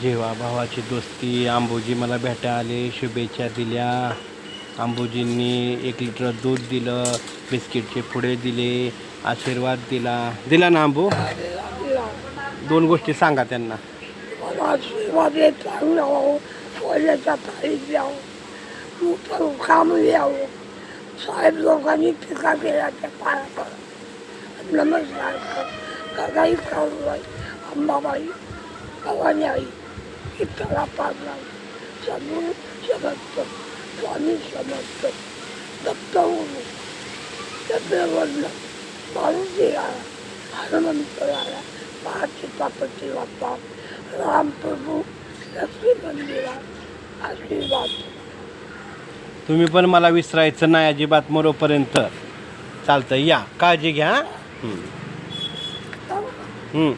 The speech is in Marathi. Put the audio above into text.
जेव्हा भावाची दोस्ती आंबोजी मला भेटा आले शुभेच्छा दिल्या. आंबोजींनी एक लिटर दूध दिलं बिस्किटचे पुढे दिले आशीर्वाद दिला. दिला ना आंबो? दोन गोष्टी सांगा त्यांना. आशीर्वाद हो, येत द्यावं. काम द्यावं साहेब लोकांनी टीका केल्या त्या पाया नमस्कार अंबाबाई भवानी आई. इतरा पाडला सद्गुरू समर्थ स्वामी समर्थ दत्त गुरु चंद्रवर्ण मारुती आला हनुमंत आला महाचितापती बाप्पा राम प्रभू लक्ष्मी मंदिरा आशीर्वाद तुम्ही पण मला विसरायचं नाही अजिबात मरोपर्यंत चालतं या काळजी घ्या हं. हं.